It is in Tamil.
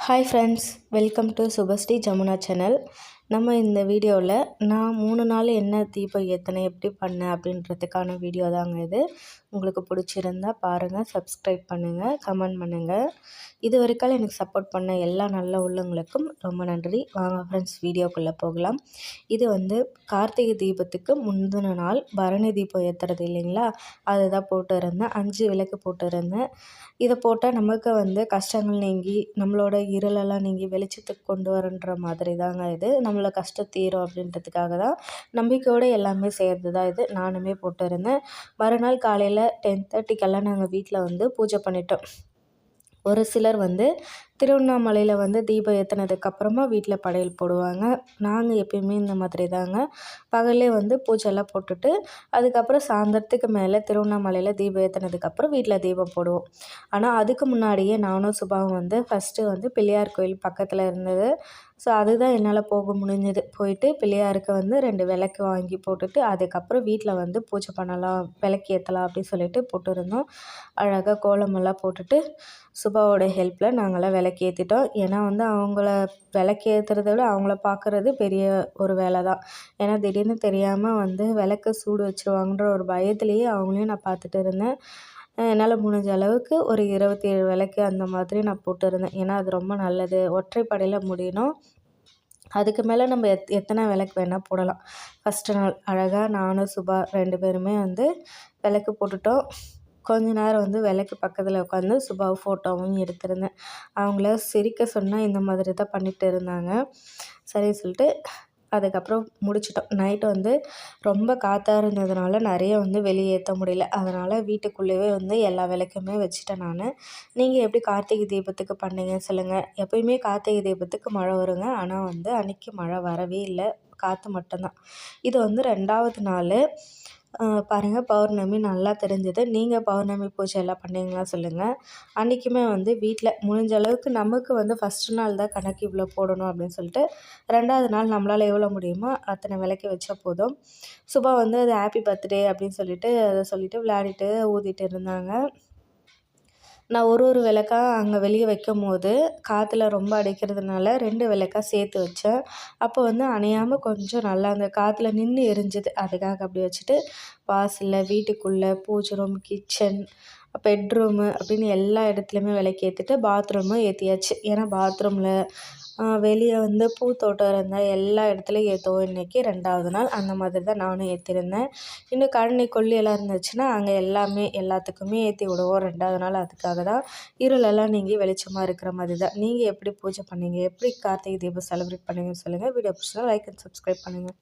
Hi friends welcome to Subhashree Jamuna channel நம்ம இந்த வீடியோவில் நான் மூணு நாள் என்ன தீபம் ஏற்றினேன் எப்படி பண்ணேன் அப்படின்றதுக்கான வீடியோ தாங்க இது. உங்களுக்கு பிடிச்சிருந்தா பாருங்கள் சப்ஸ்கிரைப் பண்ணுங்கள் கமெண்ட் பண்ணுங்கள் இது வரைக்கும் எனக்கு சப்போர்ட் பண்ண எல்லா நல்ல உள்ளவங்களுக்கும் ரொம்ப நன்றி. வாங்க ஃப்ரெண்ட்ஸ் வீடியோக்குள்ளே போகலாம். இது வந்து கார்த்திகை தீபத்துக்கு முந்தின நாள் பரணி தீபம் ஏற்றுறது இல்லைங்களா? அதுதான் போட்டு இருந்தேன். அஞ்சு விளக்கு போட்டு இருந்தேன். இதை போட்டால் நமக்கு வந்து கஷ்டங்கள் நீங்கி நம்மளோட இருளெல்லாம் நீங்கி வெளிச்சத்துக்கு கொண்டு வரன்ற மாதிரி தாங்க இது. நம்மளோட கஷ்டம் தீரும் அப்படின்றதுக்காக தான் நம்பிக்கையோடு எல்லாமே செய்கிறது தான் இது நானுமே போட்டிருந்தேன். மறுநாள் காலையில் டென் தேர்ட்டிக்கெல்லாம் நாங்கள் வீட்டில் வந்து பூஜை பண்ணிட்டோம். ஒரு சிலர் வந்து திருவண்ணாமலையில் வந்து தீபம் ஏற்றினதுக்கப்புறமா வீட்டில் படையல் போடுவாங்க. நாங்கள் எப்பயுமே இந்த மாதிரி தாங்க. பகலே வந்து பூஜைலாம் போட்டுட்டு அதுக்கப்புறம் சாயந்தரத்துக்கு மேலே திருவண்ணாமலையில் தீபம் ஏற்றினதுக்கப்புறம் வீட்டில் தீபம் போடுவோம். ஆனால் அதுக்கு முன்னாடியே நானும் சுபாவும் வந்து ஃபஸ்ட்டு வந்து பிள்ளையார் கோயில் பக்கத்தில் இருந்தது. ஸோ அதுதான் என்னால் போக முடிஞ்சது. போயிட்டு பிள்ளையாருக்கு வந்து ரெண்டு விளக்கு வாங்கி போட்டுட்டு அதுக்கப்புறம் வீட்டில் வந்து பூஜை பண்ணலாம் விளக்கு ஏற்றலாம் அப்படின்னு சொல்லிட்டு போட்டுருந்தோம். அழகாக கோலமெல்லாம் போட்டுட்டு சுபாவோட ஹெல்ப்பில் நாங்களாம் விளக்கு ஏற்றிட்டோம் ஏன்னா வந்து அவங்கள விளக்கு ஏற்றுறத விட அவங்கள பார்க்குறது பெரிய ஒரு வேலை தான். ஏன்னா திடீர்னு தெரியாமல் வந்து விளக்கு சூடு வச்சுருவாங்கன்ற ஒரு பயத்துலேயே அவங்களையும் நான் பார்த்துட்டு இருந்தேன். என்னால் முடிஞ்ச அளவுக்கு ஒரு இருபத்தி ஏழு விளக்கு அந்த மாதிரி நான் போட்டிருந்தேன். ஏன்னா அது ரொம்ப நல்லது. ஒற்றைப்படையில் முடியணும். அதுக்கு மேலே நம்ம எத் எத்தனை விளக்கு வேணால் போடலாம். ஃபஸ்ட்டு நாள் அழகாக நானும் சுபா ரெண்டு பேருமே வந்து விளக்கு போட்டுட்டோம். கொஞ்ச நேரம் வந்து விளக்கு பக்கத்தில் உட்காந்து சுபா ஃபோட்டோவும் எடுத்திருந்தேன். அவங்கள சிரிக்க சொன்னால் இந்த மாதிரி தான் பண்ணிகிட்டு இருந்தாங்க. சரின்னு சொல்லிட்டு அதுக்கப்புறம் முடிச்சிட்டோம். நைட்டு வந்து ரொம்ப காற்றாக இருந்ததுனால நிறைய வந்து வெளியே ஏற்ற முடியல. அதனால் வீட்டுக்குள்ளேயே வந்து எல்லா விளக்குமே வச்சுட்டேன் நான். நீங்கள் எப்படி கார்த்திகை தீபத்துக்கு பண்ணீங்க சொல்லுங்கள் எப்பயுமே கார்த்திகை தீபத்துக்கு மழை வருங்க. ஆனால் வந்து அன்றைக்கி மழை வரவே இல்லை. காற்று மட்டும்தான். இது வந்து ரெண்டாவது நாள். பாருங்கள் பௌர்ணமி நல்லா தெரிஞ்சுது. நீங்கள் பௌர்ணமி பூஜை எல்லாம் பண்ணீங்களா சொல்லுங்கள் அன்றைக்குமே வந்து வீட்டில் முடிஞ்ச அளவுக்கு நமக்கு வந்து ஃபஸ்ட்டு நாள் தான் கணக்கு இவ்வளோ போடணும் அப்படின்னு சொல்லிட்டு ரெண்டாவது நாள் நம்மளால் எவ்வளோ முடியுமோ அத்தனை விலைக்கு வச்சா போதும். சுபா வந்து அது ஹாப்பி பர்த்டே அப்படின்னு சொல்லிட்டு அதை சொல்லிவிட்டு விளையாடிட்டு ஊதிட்டு இருந்தாங்க. நான் ஒரு ஒரு விளக்கா அங்கே வெளியே வைக்கும் போது காற்றுல ரொம்ப அடிக்கிறதுனால ரெண்டு விளக்கா சேர்த்து வச்சேன். அப்போ வந்து அணையாமல் கொஞ்சம் நல்லா அந்த காற்றுல நின்று எரிஞ்சுது. அதுக்காக அப்படி வச்சுட்டு வாசலில் வீட்டுக்குள்ளே பூஜை ரூம் கிச்சன் பெட்ரூமு அப்படின்னு எல்லா இடத்துலையுமே விளக்கு ஏற்றிட்டு பாத்ரூமும் ஏற்றியாச்சு ஏன்னா பாத்ரூமில் வெளியே வந்து பூத்தோட்டம் இருந்தால் எல்லா இடத்துலையும் ஏற்றுவோம் இன்றைக்கி ரெண்டாவது நாள் அந்த மாதிரி தான் நானும் ஏற்றிருந்தேன் இன்னும் கழனி கொல்லி எல்லாம் இருந்துச்சுன்னா அங்கே எல்லாமே எல்லாத்துக்குமே ஏற்றி விடுவோம். ரெண்டாவது நாள் அதுக்காக தான் இருளெல்லாம் நீங்கள் வெளிச்சமாக இருக்கிற மாதிரி தான். நீங்கள் எப்படி பூஜை பண்ணீங்க? எப்படி கார்த்திகை தீபம் செலிப்ரேட் பண்ணீங்கன்னு சொல்லுங்கள் வீடியோ பிடிச்சா லைக் அண்ட் சப்ஸ்கிரைப் பண்ணுங்கள்